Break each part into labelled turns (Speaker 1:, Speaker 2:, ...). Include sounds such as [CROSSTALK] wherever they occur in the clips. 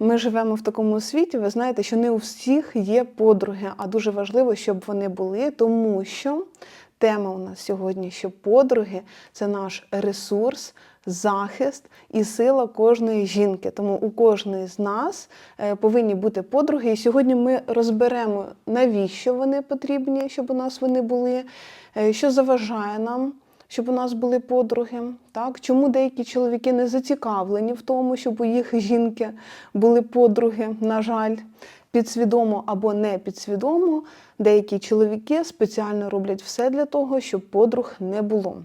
Speaker 1: Ми живемо в такому світі, ви знаєте, що не у всіх є подруги, а дуже важливо, щоб вони були, тому що тема у нас сьогодні, що подруги це наш ресурс, захист і сила кожної жінки. Тому у кожної з нас е, повинні бути подруги. І сьогодні ми розберемо, навіщо вони потрібні, щоб у нас вони були, е, що заважає нам щоб у нас були подруги. Так? Чому деякі чоловіки не зацікавлені в тому, щоб у їх жінки були подруги, на жаль, підсвідомо або не підсвідомо, деякі чоловіки спеціально роблять все для того, щоб подруг не було.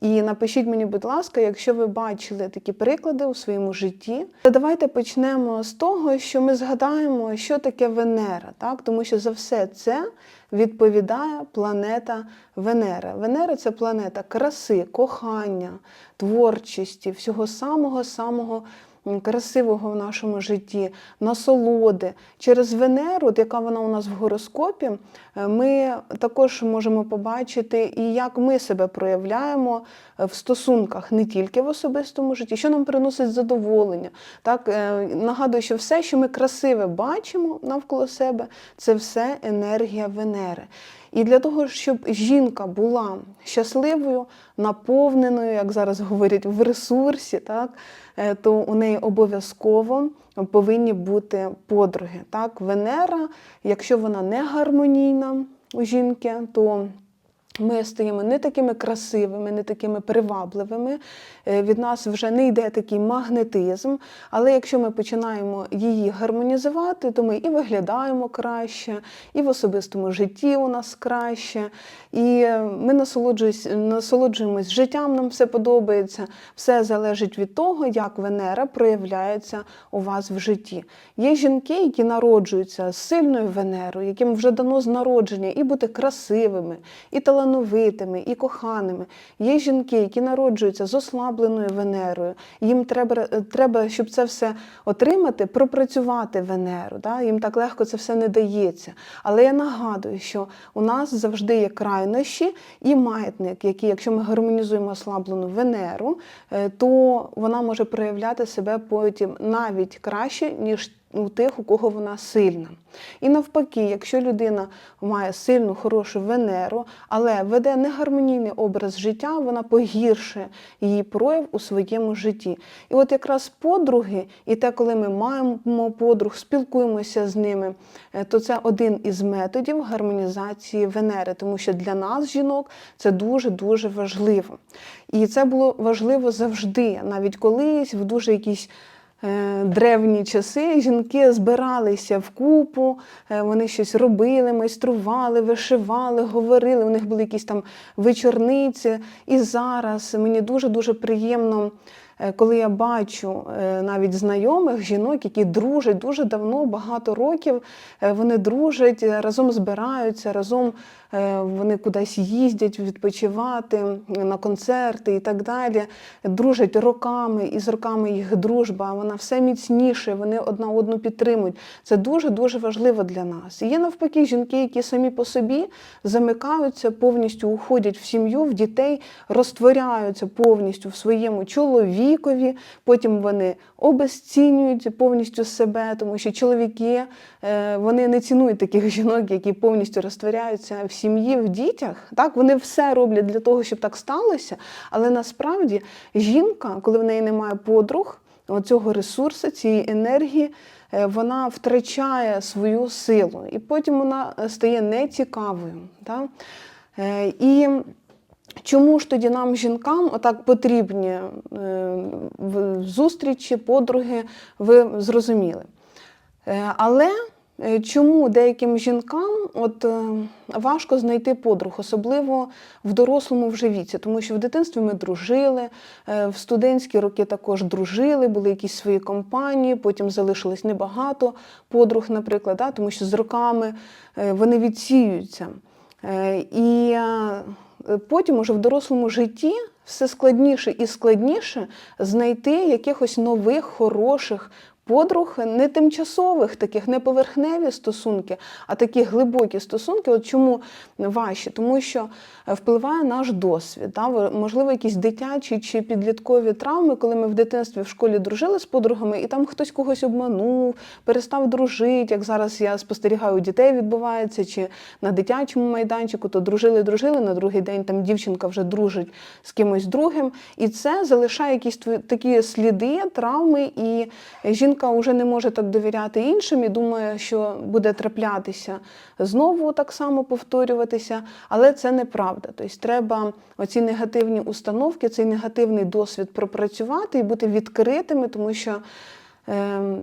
Speaker 1: І напишіть мені, будь ласка, якщо ви бачили такі приклади у своєму житті. то Давайте почнемо з того, що ми згадаємо, що таке Венера, так? тому що за все це відповідає планета Венера. Венера це планета краси, кохання, творчості, всього самого-самого красивого в нашому житті, насолоди. Через Венеру, яка вона у нас в гороскопі, е, ми також можемо побачити, і як ми себе проявляємо е, в стосунках, не тільки в особистому житті, що нам приносить задоволення. Так, е, Нагадую, що все, що ми красиве бачимо навколо себе, це все енергія Венери. І для того, щоб жінка була щасливою, наповненою, як зараз говорять, в ресурсі, так, то у неї обов'язково повинні бути подруги. Так? Венера, якщо вона не гармонійна у жінки, то ми стаємо не такими красивими, не такими привабливими. Е, Від нас вже не йде такий магнетизм. Але якщо ми починаємо її гармонізувати, то ми і виглядаємо краще, і в особистому житті у нас краще. І е, ми насолоджуємось, життям, нам все подобається. Все залежить від того, як Венера проявляється у вас в житті. Є жінки, які народжуються з сильною Венерою, яким вже дано з народження і бути красивими, і талановитими, і коханими. Є жінки, які народжуються з ослабленою Венерою. Їм треба, треба щоб це все отримати, пропрацювати Венеру. Да? Їм так легко це все не дається. Але я нагадую, що у нас завжди є крайнощі і маятник, який, якщо ми гармонізуємо ослаблену Венеру, е, то вона може проявляти себе потім навіть краще, ніж у тих, у кого вона сильна. І навпаки, якщо людина має сильну, хорошу Венеру, але веде негармонійний образ життя, вона погіршує її прояв у своєму житті. І от якраз подруги, і те, коли ми маємо подруг, спілкуємося з ними, е, то це один із методів гармонізації Венери, тому що для нас, жінок, це дуже-дуже важливо. І це було важливо завжди, навіть колись в дуже якісь. Е, древні часи жінки збиралися в купу, е, вони щось робили, майстрували, вишивали, говорили. У них були якісь там вечорниці. І зараз мені дуже-дуже приємно. Е, Коли я бачу е, навіть знайомих жінок, які дружать дуже давно, багато років, е, вони дружать, разом збираються, разом вони кудись їздять відпочивати на концерти і так далі. Дружать роками, і з роками їх дружба, вона все міцніше, вони одна одну підтримують. Це дуже-дуже важливо для нас. І є навпаки жінки, які самі по собі замикаються, повністю уходять в сім'ю, в дітей, розтворяються повністю в своєму чоловікові, потім вони обезцінюють повністю себе, тому що чоловіки е, вони не цінують таких [LAUGHS] жінок, які повністю розтворяються в сім'ї, в дітях. Так, вони все роблять для того, щоб так сталося. Але насправді жінка, коли в неї немає подруг, цього ресурсу, цієї енергії, е, вона втрачає свою силу, і потім вона е, стає нецікавою. Так? І Чому ж тоді нам, жінкам, отак потрібні е, зустрічі, подруги, ви зрозуміли. Е, Але е, чому деяким жінкам от, важко знайти подруг, особливо в дорослому вже віці, тому що в дитинстві ми дружили, в студентські роки також дружили, були якісь свої компанії, потім залишилось небагато подруг, наприклад, да, тому що з роками вони відсіюються. І потім уже в дорослому житті все складніше і складніше знайти якихось нових, хороших подруг не тимчасових, таких не поверхневі стосунки, а такі глибокі стосунки. От чому важче? Тому що е, впливає наш досвід. Да? Можливо, якісь дитячі чи підліткові травми, коли ми в дитинстві в школі дружили з подругами, і там хтось когось обманув, перестав дружити, як зараз я спостерігаю, у дітей відбувається, чи на дитячому майданчику, то дружили, дружили, на другий день там дівчинка вже дружить з кимось другим. І це залишає якісь такі сліди, травми, і жінка вже не може так довіряти іншим і думає, що буде траплятися знову так само повторюватися, але це неправда. Тобто треба оці негативні установки, цей негативний досвід пропрацювати і бути відкритими, тому що. ем,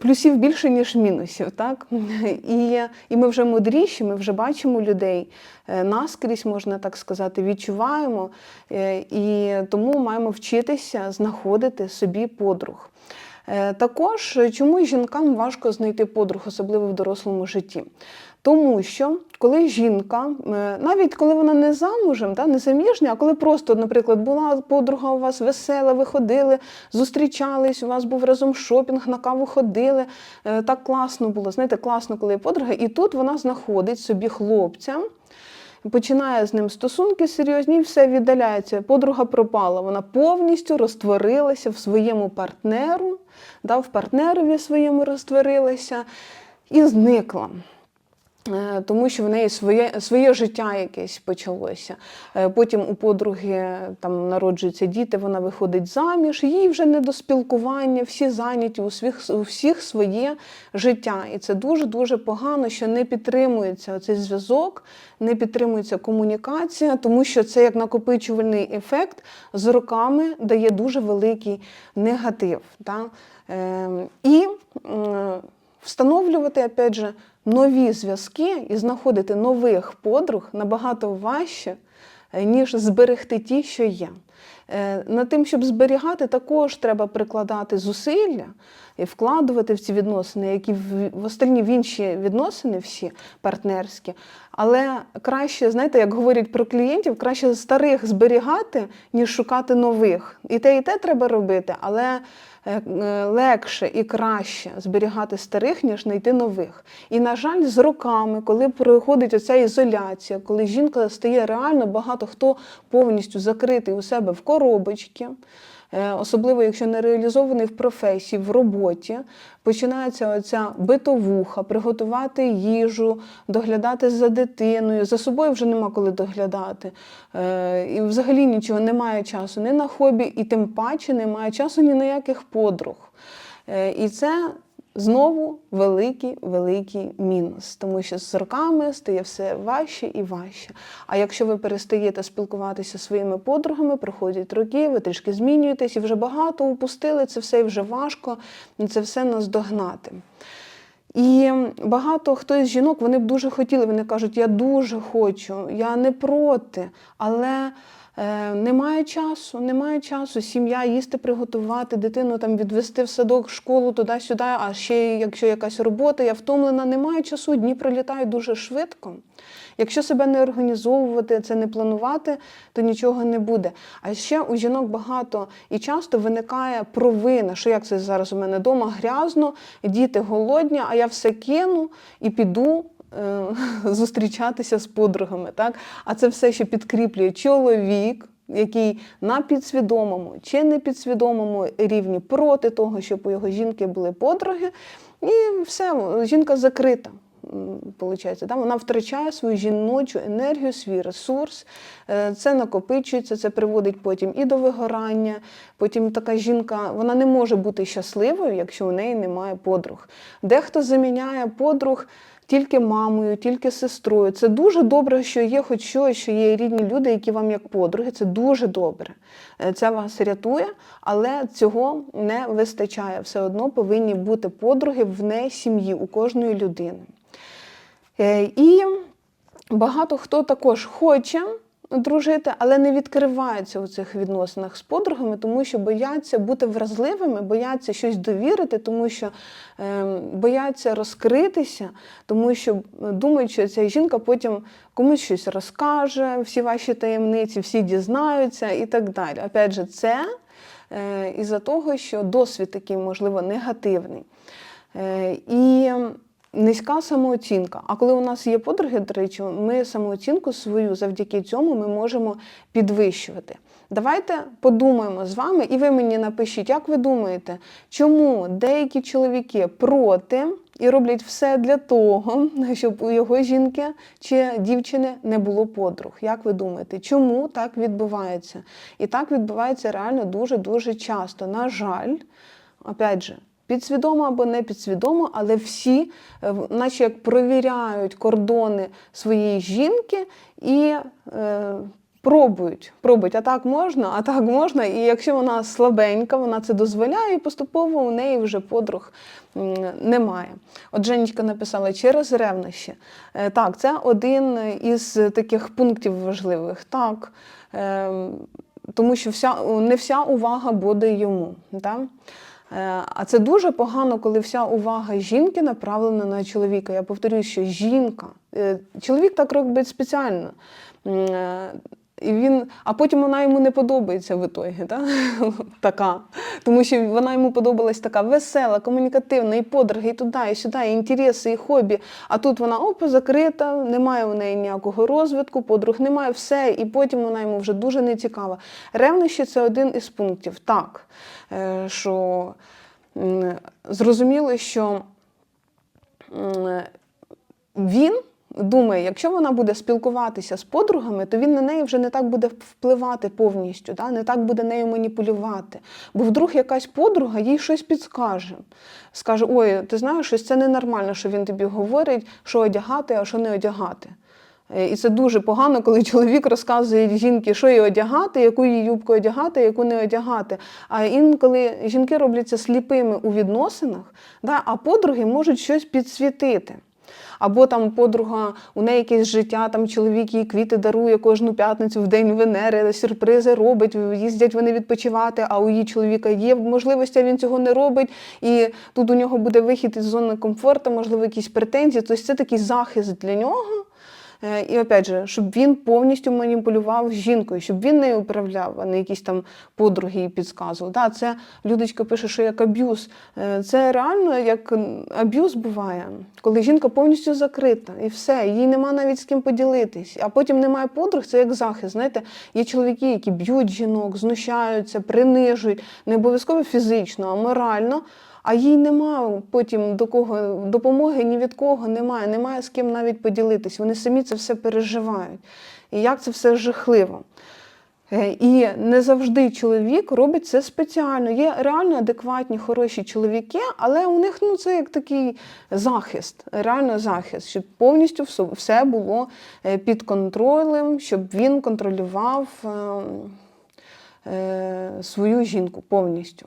Speaker 1: Плюсів більше, ніж мінусів, так? [LAUGHS] І, і ми вже мудріші, ми вже бачимо людей е, наскрізь, можна так сказати, відчуваємо, е, і тому маємо вчитися знаходити собі подруг. Е, Також е, чому жінкам важко знайти подруг, особливо в дорослому житті? Тому що коли жінка, е, навіть коли вона не замужем, не заміжня, а коли просто, наприклад, була подруга у вас весела, ви ходили, зустрічались, у вас був разом шопінг, на каву ходили, так класно було. Знаєте, класно, коли є подруга, і тут вона знаходить собі хлопця. Починає з ним стосунки серйозні, і все віддаляється. Подруга пропала. Вона повністю розтворилася в своєму партнеру, да, в партнерові своєму розтворилася і зникла. Е, Тому що в неї своє, своє життя якесь почалося. Е, Потім у подруги там народжуються діти, вона виходить заміж, їй вже не до спілкування, всі зайняті, у всіх, у всіх своє життя. І це дуже-дуже погано, що не підтримується цей зв'язок, не підтримується комунікація, тому що це як накопичувальний ефект з роками дає дуже великий негатив. Да? Е, І м, встановлювати, опять же, нові зв'язки і знаходити нових подруг набагато важче, е, ніж зберегти ті, що є. На Над тим, щоб зберігати, також треба прикладати зусилля і вкладувати в ці відносини, які в, в остальні в інші відносини, всі партнерські. Але краще, знаєте, як говорять про клієнтів, краще старих зберігати, ніж шукати нових. І те, і те треба робити, але е, е, легше і краще зберігати старих, ніж знайти нових. І, на жаль, з роками, коли проходить оця ізоляція, коли жінка стає реально багато хто повністю закритий у себе в коробочці, е, особливо якщо не реалізований в професії, в роботі, починається оця битовуха, приготувати їжу, доглядати за дитиною. За собою вже нема коли доглядати. Е, І взагалі нічого немає часу ні на хобі, і тим паче немає часу ні на яких подруг. Е, І це знову великий великий мінус, тому що з роками стає все важче і важче. А якщо ви перестаєте спілкуватися своїми подругами, проходять роки, ви трішки змінюєтесь і вже багато упустили, це все і вже важко це все наздогнати. І багато хто із жінок вони б дуже хотіли, вони кажуть, я дуже хочу, я не проти, але немає часу, немає часу. Сім'я їсти приготувати, дитину там відвести в садок, в школу, туди-сюди, а ще якщо якась робота, я втомлена, немає часу, дні пролітають дуже швидко. Якщо себе не організовувати, це не планувати, то нічого не буде. А ще у жінок багато і часто виникає провина, що як це зараз у мене вдома грязно, діти голодні, а я все кину і піду. Е, [LAUGHS] Зустрічатися з подругами, так? А це все ще підкріплює чоловік, який на підсвідомому чи не підсвідомому рівні проти того, щоб у його жінки були подруги, і все, жінка закрита. Получається, да? вона втрачає свою жіночу енергію, свій ресурс. Е, Це накопичується, це приводить потім і до вигорання. Потім така жінка вона не може бути щасливою, якщо у неї немає подруг. Дехто заміняє подруг тільки мамою, тільки сестрою. Це дуже добре, що є хоч щось, що є рідні люди, які вам як подруги. Це дуже добре. Е, Це вас рятує, але цього не вистачає. Все одно повинні бути подруги вне сім'ї у кожної людини. Е, І багато хто також хоче дружити, але не відкривається у цих відносинах з подругами, тому що бояться бути вразливими, бояться щось довірити, тому що е, бояться розкритися, тому що думають, що ця жінка потім комусь щось розкаже, всі ваші таємниці, всі дізнаються і так далі. Опять же, це е, із-за того, що досвід такий, можливо, негативний. Е, І низька самооцінка. А коли у нас є подруги, до речі, ми самооцінку свою завдяки цьому ми можемо підвищувати. Давайте подумаємо з вами, і ви мені напишіть, як ви думаєте, чому деякі чоловіки проти і роблять все для того, [LAUGHS] щоб у його жінки чи дівчини не було подруг. Як ви думаєте, чому так відбувається? І так відбувається реально дуже-дуже часто. На жаль, опять же, Підсвідомо або не підсвідомо, але всі, е, наче як провіряють кордони своєї жінки і е, пробують, пробують, а так можна, а так можна. І якщо вона слабенька, вона це дозволяє, і поступово у неї вже подруг немає. От Женечка написала через ревнощі. Е, Так, це один із таких пунктів важливих. Так, е, тому що вся, не вся увага буде йому. Да? Е, А це дуже погано, коли вся увага жінки направлена на чоловіка. Я повторюю, що жінка, е, чоловік так робить спеціально. І він, а потім вона йому не подобається в ітогі, та? [LAUGHS] така. Тому що вона йому подобалась така весела, комунікативна, і подруги, і туди, і сюди, і інтереси, і хобі. А тут вона опа, закрита, немає у неї ніякого розвитку, подруг немає, все, і потім вона йому вже дуже не цікава. Ревнощі це один із пунктів. Так, е, що зрозуміло, що він думає, якщо вона буде спілкуватися з подругами, то він на неї вже не так буде впливати повністю, да? не так буде нею маніпулювати. Бо вдруг якась подруга їй щось підскаже. Скаже: ой, ти знаєш, щось це ненормально, що він тобі говорить, що одягати, а що не одягати. Е, І це дуже погано, коли чоловік розказує жінці, що їй одягати, яку їй юбку одягати, яку не одягати. А інколи жінки робляться сліпими у відносинах, да, а подруги можуть щось підсвітити. Або там подруга, у неї якесь життя, там чоловік їй квіти дарує кожну п'ятницю в день Венери, сюрпризи робить, їздять вони відпочивати, а у її чоловіка є можливості, а він цього не робить. І тут у нього буде вихід із зони комфорту, можливо, якісь претензії. Тобто це такий захист для нього. Е, І опять же, щоб він повністю маніпулював жінкою, щоб він нею управляв, а не якісь там подруги їй підказував. Да, це Людочка пише, що як аб'юз. Е, Це реально як аб'юз буває, коли жінка повністю закрита і все, їй нема навіть з ким поділитись. А потім немає подруг, це як захист. Знаєте, є чоловіки, які б'ють жінок, знущаються, принижують, не обов'язково фізично, а морально. А їй немає потім до кого допомоги ні від кого немає, немає з ким навіть поділитись. Вони самі це все переживають. І як це все жахливо. Е, І не завжди чоловік робить це спеціально. Є реально адекватні, хороші чоловіки, але у них ну, це як такий захист, реально захист, щоб повністю все- було е, під контролем, щоб він контролював е, е, свою жінку повністю.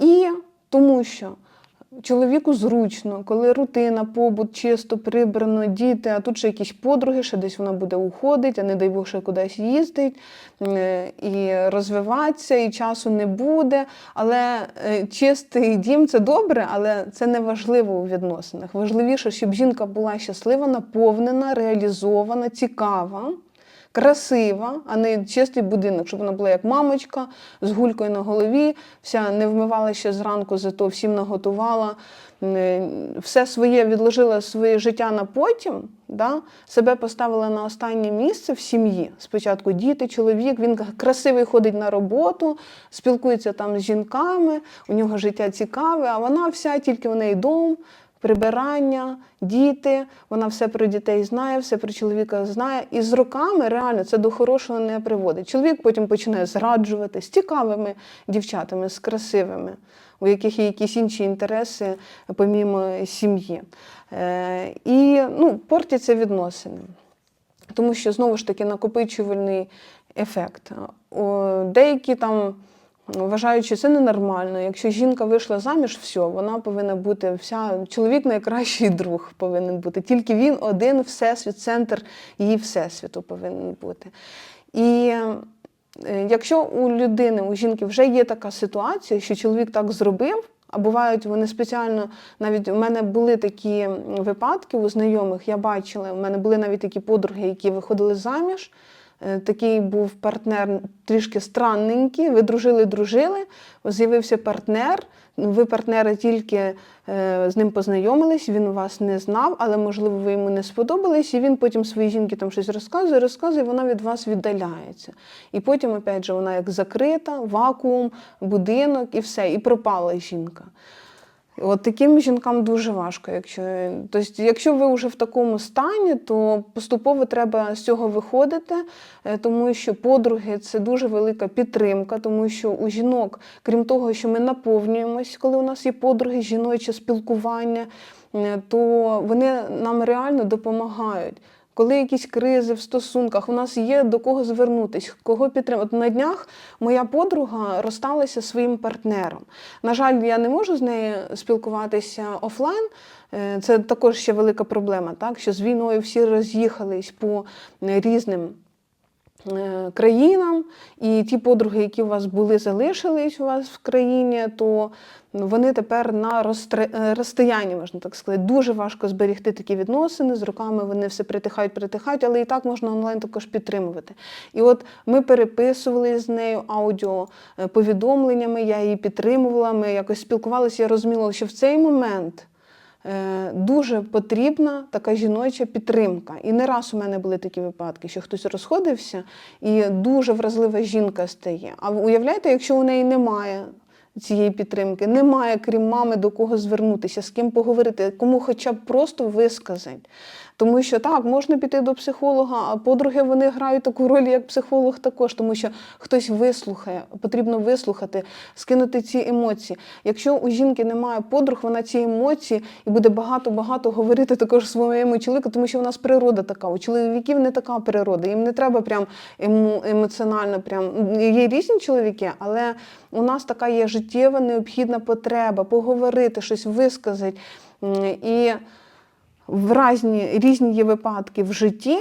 Speaker 1: І тому що чоловіку зручно, коли рутина, побут, чисто прибрано, діти, а тут ще якісь подруги, ще десь вона буде уходить, а не дай Бог ще кудись їздить, е, і розвиватися, і часу не буде. Але е, чистий дім це добре, але це не важливо у відносинах. Важливіше, щоб жінка була щаслива, наповнена, реалізована, цікава красива, а не чистий будинок, щоб вона була як мамочка з гулькою на голові, вся не вмивала ще зранку, зато всім наготувала, е, все своє відложила своє життя на потім, да? себе поставила на останнє місце в сім'ї. Спочатку діти, чоловік, він красивий ходить на роботу, спілкується там з жінками, у нього життя цікаве, а вона вся тільки в неї дом прибирання, діти, вона все про дітей знає, все про чоловіка знає. І з роками реально це до хорошого не приводить. Чоловік потім починає зраджувати з цікавими дівчатами, з красивими, у яких є якісь інші інтереси помімо сім'ї. Е, і ну, портяться відносини. Тому що знову ж таки накопичувальний ефект. Деякі там вважають, що це ненормально. Якщо жінка вийшла заміж, все, вона повинна бути вся. Чоловік найкращий друг повинен бути. Тільки він один всесвіт, центр її всесвіту повинен бути. І е, якщо у людини, у жінки вже є така ситуація, що чоловік так зробив. А бувають вони спеціально, навіть у мене були такі випадки у знайомих, я бачила, у мене були навіть такі подруги, які виходили заміж такий був партнер трішки странненький. Ви дружили, дружили, з'явився партнер. Ви партнери тільки е, з ним познайомились, він вас не знав, але можливо ви йому не сподобались, і він потім своїй жінці там щось розказує, розказує, вона від вас віддаляється. І потім, опять же, вона як закрита, вакуум, будинок і все, і пропала жінка. От таким жінкам дуже важко. Якщо, тобто, якщо ви вже в такому стані, то поступово треба з цього виходити, е, тому що подруги це дуже велика підтримка, тому що у жінок, крім того, що ми наповнюємось, коли у нас є подруги, жіноче спілкування, е, то вони нам реально допомагають. Коли якісь кризи в стосунках, у нас є до кого звернутися, кого підтримати. На днях моя подруга розсталася своїм партнером. На жаль, я не можу з нею спілкуватися офлайн. Е, Це також ще велика проблема, так? що з війною всі роз'їхались по е, різним країнам, і ті подруги, які у вас були, залишились у вас в країні, то вони тепер на е, розстоянні, можна так сказати. Дуже важко зберегти такі відносини. З роками вони все притихають, притихають, але і так можна онлайн також підтримувати. І от ми переписували з нею аудіо е, повідомленнями, я її підтримувала, ми якось спілкувалися, я розуміла, що в цей момент. Е, Дуже потрібна така жіноча підтримка. І не раз у мене були такі випадки, що хтось розходився, і дуже вразлива жінка стає. А уявляєте, якщо у неї немає цієї підтримки, немає, крім мами, до кого звернутися, з ким поговорити, кому хоча б просто висказати. Тому що так, можна піти до психолога, а подруги вони грають таку роль, як психолог також, тому що хтось вислухає, потрібно вислухати, скинути ці емоції. Якщо у жінки немає подруг, вона ці емоції і буде багато-багато говорити також своєму чоловіку, тому що у нас природа така. У чоловіків не така природа. Їм не треба прям емоціонально. Прям є різні чоловіки, але у нас така є життєва необхідна потреба поговорити, щось висказати. І в разні, різні є випадки в житті.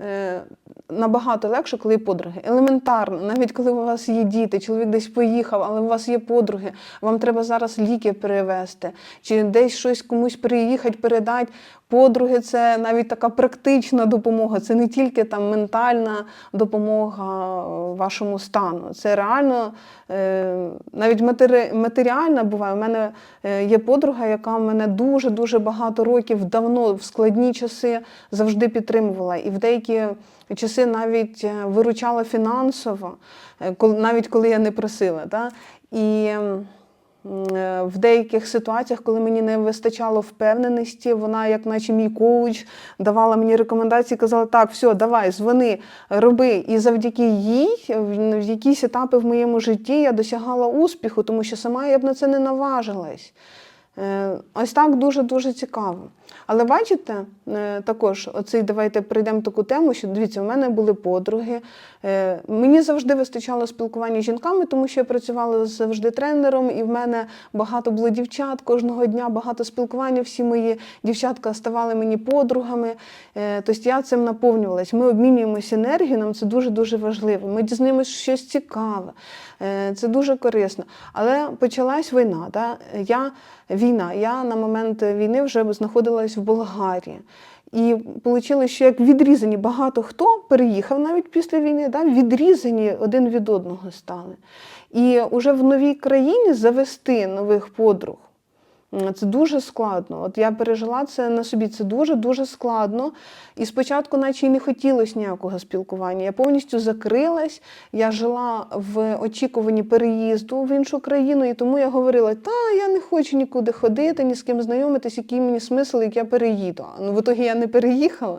Speaker 1: е, Набагато легше, коли є подруги. Елементарно, навіть коли у вас є діти, чоловік десь поїхав, але у вас є подруги, вам треба зараз ліки перевезти, чи десь щось комусь приїхати, передати. Подруги це навіть така практична допомога. Це не тільки там ментальна допомога е, вашому стану. Це реально е, навіть матеріальна буває. У мене е, є подруга, яка мене дуже дуже багато років давно в складні часи завжди підтримувала. І в деякі часи навіть виручала фінансово, навіть коли я не просила. І в деяких ситуаціях, коли мені не вистачало впевненості, вона, як наче мій коуч, давала мені рекомендації, казала: так, все, давай, дзвони, роби. І завдяки їй в в якісь етапи в моєму житті я досягала успіху, тому що сама я б на це не наважилась. Е, Ось так дуже-дуже цікаво. Але бачите, е, також оцей давайте прийдемо таку тему, що дивіться, у мене були подруги. Е, Мені завжди вистачало спілкування з жінками, тому що я працювала завжди тренером, і в мене багато було дівчат кожного дня, багато спілкування. Всі мої дівчатка ставали мені подругами. Е, Тобто я цим наповнювалась. Ми обмінюємося енергією, нам це дуже-дуже важливо. Ми дізнаємося щось цікаве. Е, Це дуже корисно. Але почалась війна. Да? Я війна. Я на момент війни вже знаходилась в Болгарії. І вийшло, що як відрізані багато хто переїхав навіть після війни, да, відрізані один від одного стали. І вже в новій країні завести нових подруг. Це дуже складно. От я пережила це на собі. Це дуже дуже складно. І спочатку, наче й не хотілося ніякого спілкування. Я повністю закрилась. Я жила в очікуванні переїзду в іншу країну, і тому я говорила: та я не хочу нікуди ходити, ні з ким знайомитись, який мені смисл, як я переїду. Ну в итогі я не переїхала.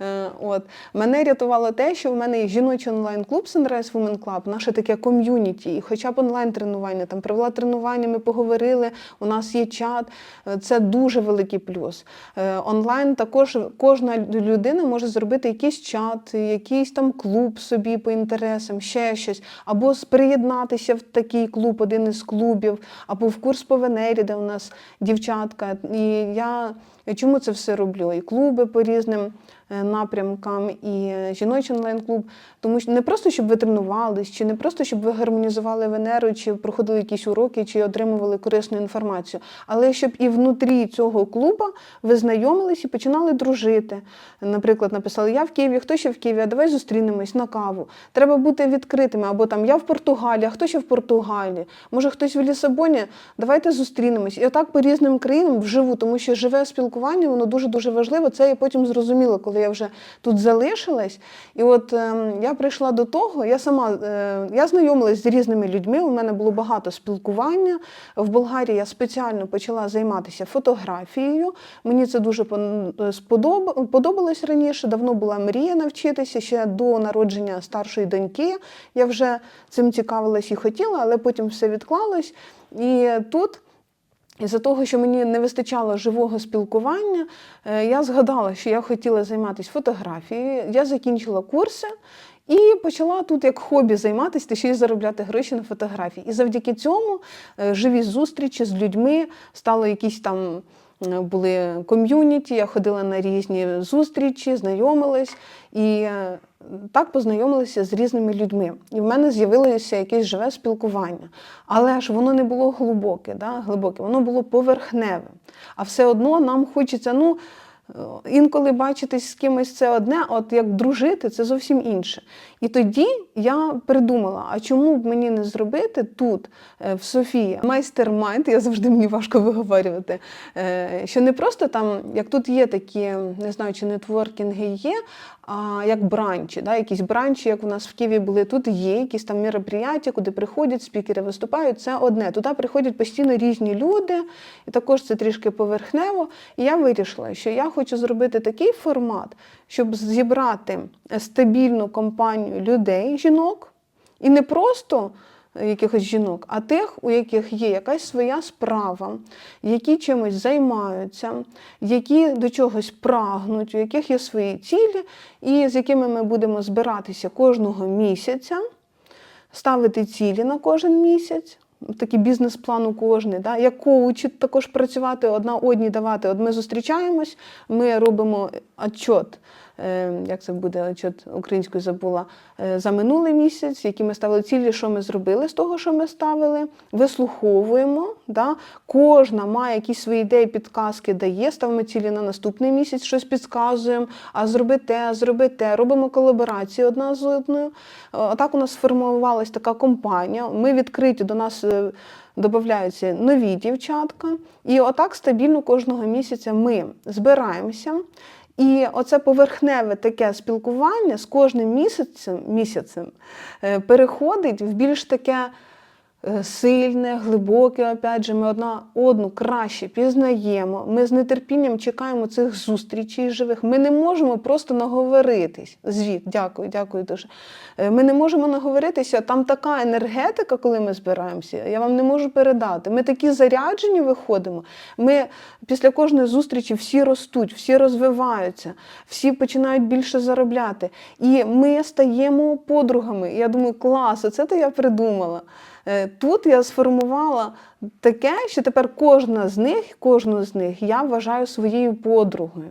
Speaker 1: Е, От мене рятувало те, що в мене є жіночий онлайн-клуб Sunrise Women Club, наше таке ком'юніті, і хоча б онлайн-тренування, там провела тренування, ми поговорили. У нас є чат. Е, Це дуже великий плюс. Е, Онлайн також кожна людина може зробити якийсь чат, якийсь там клуб собі по інтересам, ще щось, або приєднатися в такий клуб, один із клубів, або в курс по Венері, де у нас дівчатка. І я чому це все роблю? І клуби по різним напрямкам і е, жіночий онлайн-клуб, тому що не просто щоб ви тренувались, чи не просто щоб ви гармонізували Венеру, чи проходили якісь уроки, чи отримували корисну інформацію, але щоб і внутрі цього клуба ви знайомились і починали дружити. Наприклад, написали: Я в Києві, хто ще в Києві, а давай зустрінемось на каву. Треба бути відкритими, або там я в Португалії, а хто ще в Португалії? Може хтось в Лісабоні, давайте зустрінемось. І отак по різним країнам вживу, тому що живе спілкування, воно дуже дуже важливо. Це я потім зрозуміла, коли я вже тут залишилась. І от е, я прийшла до того, я сама е, я знайомилась з різними людьми. У мене було багато спілкування. В Болгарії я спеціально почала займатися фотографією. Мені це дуже пон- сподоб- подобалось раніше. Давно була мрія навчитися ще до народження старшої доньки. Я вже цим цікавилась і хотіла, але потім все відклалось. І тут. Із-за того, що мені не вистачало живого спілкування, е, я згадала, що я хотіла займатися фотографією. Я закінчила курси і почала тут як хобі займатися та ще й заробляти гроші на фотографії. І завдяки цьому е, живі зустрічі з людьми стало якісь там. Е, Були ком'юніті, я ходила на різні зустрічі, знайомилась і е, так познайомилася з різними людьми. І в мене з'явилося якесь живе спілкування. Але ж воно не було глибоке, да? глибоке, воно було поверхневе. А все одно нам хочеться, ну. е, Інколи бачитись з кимось це одне, от як дружити, це зовсім інше. І тоді я придумала: а чому б мені не зробити тут, е, в Софії, майстер-майнд, я завжди мені важко виговорювати, е, що не просто там, як тут є такі, не знаю, чи нетворкінги є, а як бранчі, да, якісь бранчі, як у нас в Києві були, тут є якісь там мероприятия, куди приходять, спікери виступають. Це одне. Туди приходять постійно різні люди, і також це трішки поверхнево. І я вирішила, що я хочу зробити такий формат, щоб зібрати стабільну компанію людей, жінок, і не просто якихось жінок, а тих, у яких є якась своя справа, які чимось займаються, які до чогось прагнуть, у яких є свої цілі, і з якими ми будемо збиратися кожного місяця, ставити цілі на кожен місяць. Такий бізнес-план у кожний, да? як коучі також працювати, одна одній давати. От ми зустрічаємось, ми робимо отчет, як це буде отчет українською забула, е, за минулий місяць, які ми ставили цілі, що ми зробили з того, що ми ставили, вислуховуємо. Да? Кожна має якісь свої ідеї, підказки дає, ставимо цілі на наступний місяць, щось підказуємо, а зроби те, зроби те, робимо колаборації одна з одною. Отак у нас сформувалась така компанія. Ми відкриті до нас. е, Додаються нові дівчатка, і отак стабільно кожного місяця ми збираємося. І оце поверхневе таке спілкування з кожним місяцем, місяцем е, переходить в більш таке сильне, глибоке. Опять же, ми одна одну краще пізнаємо. Ми з нетерпінням чекаємо цих зустрічей живих. Ми не можемо просто наговоритись. Звіт, дякую, дякую дуже. Е, Ми не можемо наговоритися. Там така енергетика, коли ми збираємося. Я вам не можу передати. Ми такі заряджені виходимо. Ми після кожної зустрічі всі ростуть, всі розвиваються, всі починають більше заробляти. І ми стаємо подругами. Я думаю, клас, оце то я придумала. Е, Тут я сформувала таке, що тепер кожна з них, кожну з них я вважаю своєю подругою.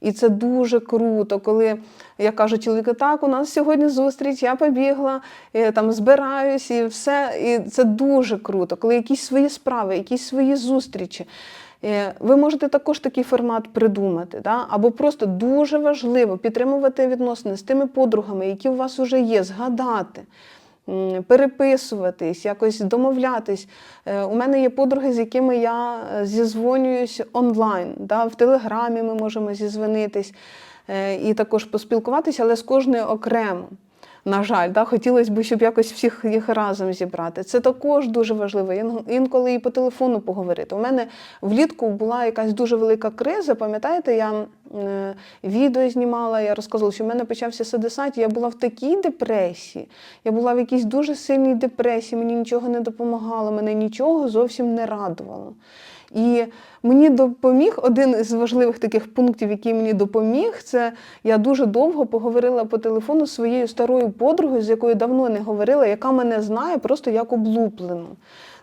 Speaker 1: І це дуже круто, коли я кажу чоловіку, так, у нас сьогодні зустріч, я побігла, і, там збираюсь і все. І це дуже круто, коли якісь свої справи, якісь свої зустрічі. Е, Ви можете також такий формат придумати, да? або просто дуже важливо підтримувати відносини з тими подругами, які у вас вже є, згадати. Переписуватись, якось домовлятись. Е, У мене є подруги, з якими я е, зізвонююсь онлайн. Да? В Телеграмі ми можемо зізвонитись е, і також поспілкуватися, але з кожною окремо. На жаль, да, хотілося б, щоб якось всіх їх разом зібрати. Це також дуже важливо. Інколи і по телефону поговорити. У мене влітку була якась дуже велика криза. Пам'ятаєте, я е, відео знімала, я розказувала, що в мене почався садисат. Я була в такій депресії. Я була в якійсь дуже сильній депресії, мені нічого не допомагало, мене нічого зовсім не радувало. І мені допоміг один із важливих таких пунктів, який мені допоміг, це я дуже довго поговорила по телефону з своєю старою подругою, з якою давно не говорила, яка мене знає просто як облуплену.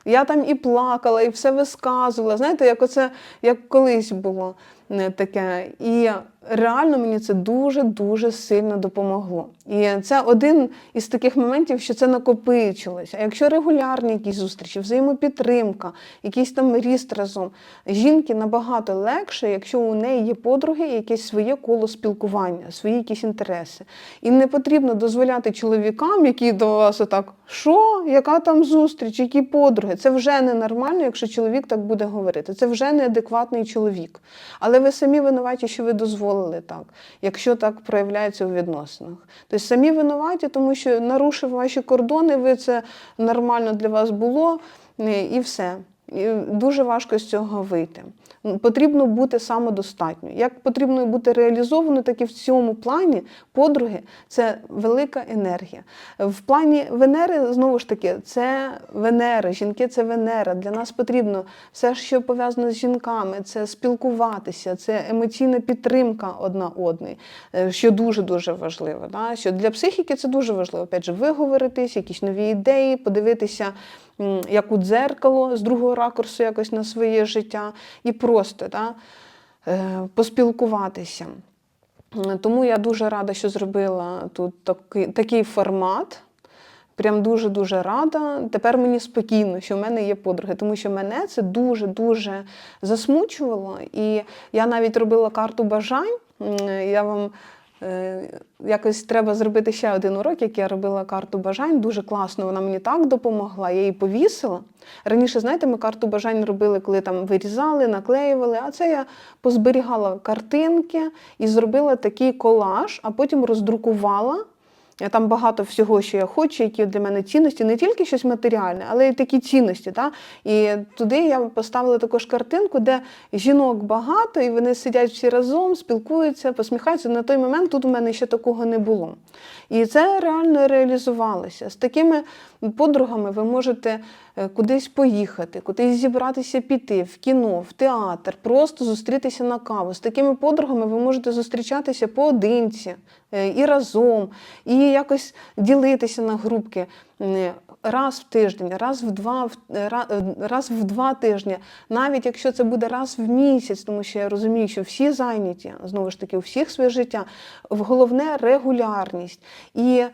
Speaker 1: Я там і плакала, і все висказувала. Знаєте, як оце як колись було е, таке. І реально мені це дуже-дуже сильно допомогло. І це один із таких моментів, що це накопичилося. А якщо регулярні якісь зустрічі, взаємопідтримка, якийсь там ріст разом, жінки набагато легше, якщо у неї є подруги, якесь своє коло спілкування, свої якісь інтереси. І не потрібно дозволяти чоловікам, які до вас отак, що, яка там зустріч, які подруги. Це вже ненормально, якщо чоловік так буде говорити. Це вже неадекватний чоловік. Але ви самі винуваті, що ви дозволили так, якщо так проявляється у відносинах. Тобто самі винуваті, тому що нарушив ваші кордони, ви це нормально для вас було, е, і все. Дуже важко з цього вийти. Потрібно бути самодостатньою. Як потрібно бути реалізованою, так і в цьому плані подруги це велика енергія. В плані Венери, знову ж таки, це Венера, жінки це Венера. Для нас потрібно все, що пов'язано з жінками, це спілкуватися, це емоційна підтримка одна одної, е, що дуже-дуже важливо. Да? Що для психіки це дуже важливо. Опять же, виговоритись, якісь нові ідеї, подивитися як у дзеркало з другого ракурсу якось на своє життя і просто да, е, поспілкуватися. Тому я дуже рада, що зробила тут такий, такий формат. Прям дуже-дуже рада. Тепер мені спокійно, що в мене є подруги, тому що мене це дуже-дуже засмучувало. І я навіть робила карту бажань. Я вам якось треба зробити ще один урок, як я робила карту бажань. Дуже класно, вона мені так допомогла. Я її повісила. Раніше, знаєте, ми карту бажань робили, коли там вирізали, наклеювали. А це я позберігала картинки і зробила такий колаж, а потім роздрукувала. Там багато всього, що я хочу, які для мене цінності, не тільки щось матеріальне, але й такі цінності. Та? І туди я поставила також картинку, де жінок багато, і вони сидять всі разом, спілкуються, посміхаються. На той момент тут у мене ще такого не було. І це реально реалізувалося. З такими подругами ви можете кудись поїхати, кудись зібратися піти, в кіно, в театр, просто зустрітися на каву. З такими подругами ви можете зустрічатися поодинці е, і разом, і якось ділитися на групки е, раз в тиждень, раз в два, е, ра- е, раз в два тижні, навіть якщо це буде раз в місяць, тому що я розумію, що всі зайняті, знову ж таки, у всіх своє життя. Головне регулярність. І е,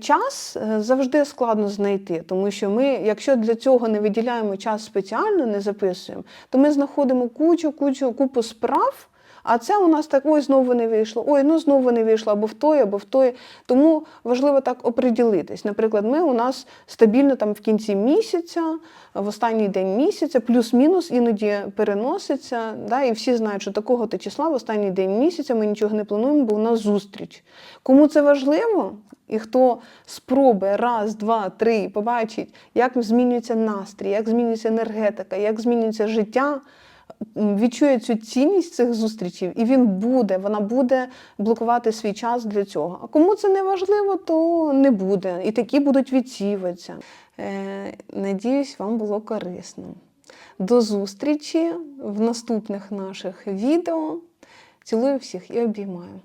Speaker 1: час е, завжди складно знайти, тому що ми, якщо для цього не виділяємо час спеціально, не записуємо, то ми знаходимо кучу, кучу, купу справ. А це у нас так, ой, знову не вийшло, ой, ну знову не вийшло, або в той, або в той. Тому важливо так оприділитись. Наприклад, ми у нас стабільно там в кінці місяця, в останній день місяця, плюс-мінус іноді переноситься. Да, і всі знають, що такого то числа в останній день місяця ми нічого не плануємо, бо у нас зустріч. Кому це важливо? І хто спробує раз, два, три, побачить, як змінюється настрій, як змінюється енергетика, як змінюється життя, відчує цю цінність цих зустрічей, і він буде, вона буде блокувати свій час для цього. А кому це не важливо, то не буде. І такі будуть відсіватися. Е, надіюсь, вам було корисно. До зустрічі в наступних наших відео. Цілую всіх і обіймаю.